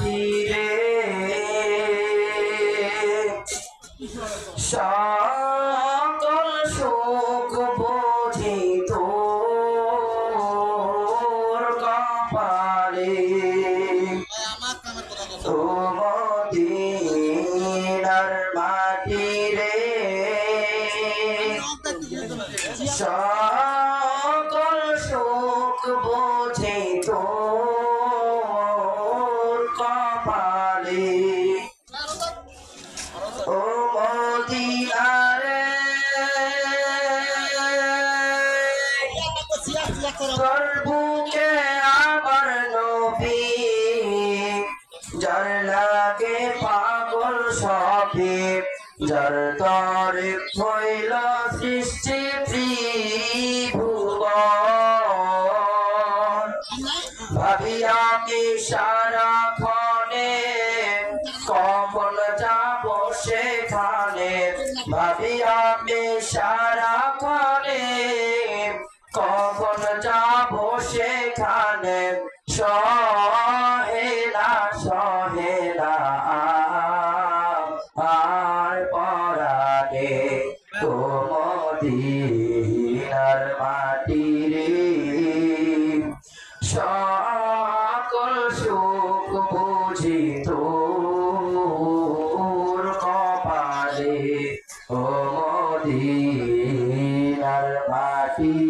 তীরে সকল সুখ বুঝি তোর কপালে তোমার মাটি রে সকল সুখ বোঝে তোর বুকে আমার নবী যার লাগে পাগল সবে যার তরে হইল সৃষ্টি ত্রিভুবন। ভাবি আমি সারা ক্ষণে কখন যাব সেখানে? ভাবি আমি সারা কখন যাব সেখানে? সহেলা সহেলা, আর পরাগে তোমদিনার মাটি রে সকল সুখ বুঝি তোর কপালে ও মদিনার মাটি।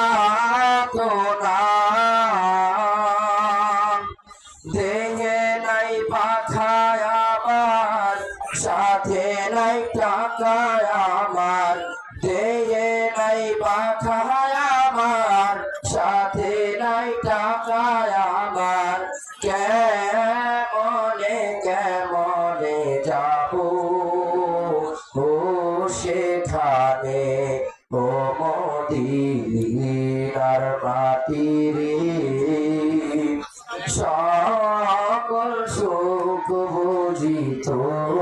দেখে নাই পাখায় আমার, সাথে নাই টাকায় আমার। দেখে নাই পাখায় আমার, সাথে নাই টাকায় আমার। কেমনে কেমনে যাব? ও সেখানে, ও মদিনার মাটি রে বুঝি তোর